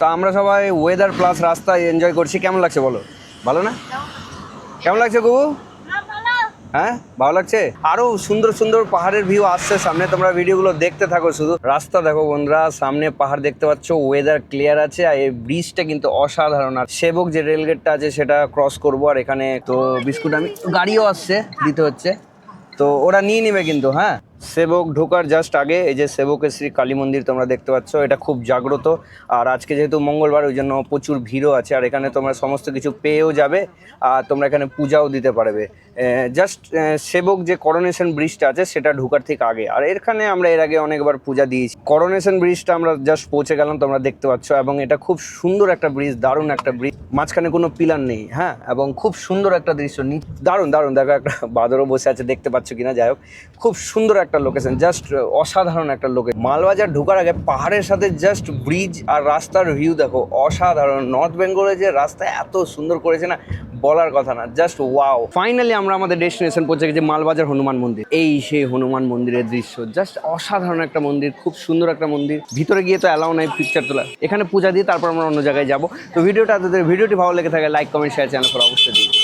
তা আমরা সবাই ওয়েদার প্লাস রাস্তায় এনজয় করছি। কেমন লাগছে বলো? ভালো না? কেমন লাগছে গুবু হ্যাঁ ভালো লাগছে? আরও সুন্দর সুন্দর পাহাড়ের ভিউ আসছে সামনে। তোমরা ভিডিওগুলো দেখতে থাকো শুধু। রাস্তা দেখো বন্ধুরা, সামনে পাহাড় দেখতে পাচ্ছ ওয়েদার ক্লিয়ার আছে। আর এই ব্রিজটা কিন্তু অসাধারণ। আর সেবক যে রেলগেটটা আছে, সেটা ক্রস করব। আর এখানে তো বিস্কুট আমি গাড়িও আসছে, দিতে হচ্ছে। তো ওরা নিয়ে নেবে কিন্তু হ্যাঁ? সেবক ঢোকার জাস্ট আগে, এই যে সেবকের শ্রী কালী মন্দির তোমরা দেখতে পাচ্ছ, এটা খুব জাগ্রত। আর আজকে যেহেতু মঙ্গলবার, ওই জন্য প্রচুর ভিড়ও আছে, আর এখানে তোমরা সমস্ত কিছু পেয়েও যাবে, আর তোমরা এখানে পূজাও দিতে পারবে। জাস্ট সেবক যে করোনেশন ব্রিজটা আছে, সেটা ঢোকার ঠিক আগে। আর এখানে আমরা এর আগে অনেকবার পূজা দিয়েছি। করোনেশন ব্রিজটা আমরা জাস্ট পৌঁছে গেলাম, তোমরা দেখতে পাচ্ছ, এবং এটা খুব সুন্দর একটা ব্রিজ দারুণ একটা ব্রিজ মাঝখানে কোনো পিলার নেই হ্যাঁ এবং খুব সুন্দর একটা দৃশ্য। দারুণ দারুণ, দেখো একটা বাদরও বসে আছে, দেখতে পাচ্ছ কিনা, যাই হোক। খুব সুন্দর একটা লোকেশন জাস্ট অসাধারণ একটা লোকেশন মালবাজার ঢোকার আগে পাহাড়ের সাথে জাস্ট ব্রিজ আর রাস্তার ভিউ দেখো, অসাধারণ। নর্থ বেঙ্গলের যে রাস্তা এত সুন্দর করেছে না, বলার কথা না জাস্ট ওয়াও ফাইনালি আমরা আমাদের ডেস্টিনেশন পৌঁছে গেছি মালবাজার হনুমান মন্দির। এই সেই হনুমান মন্দিরের দৃশ্য জাস্ট অসাধারণ একটা মন্দির, খুব সুন্দর একটা মন্দির। ভিতরে গিয়ে তো অ্যালাউ নাই পিকচার তোলা এখানে পূজা দিয়ে তারপর আমরা অন্য জায়গায় যাব। তো ভিডিওটা তাদের ভিডিওটি ভালো লেগে থাকে লাইক কমেন্ট শেয়ার চ্যানেল করে অবশ্যই দিই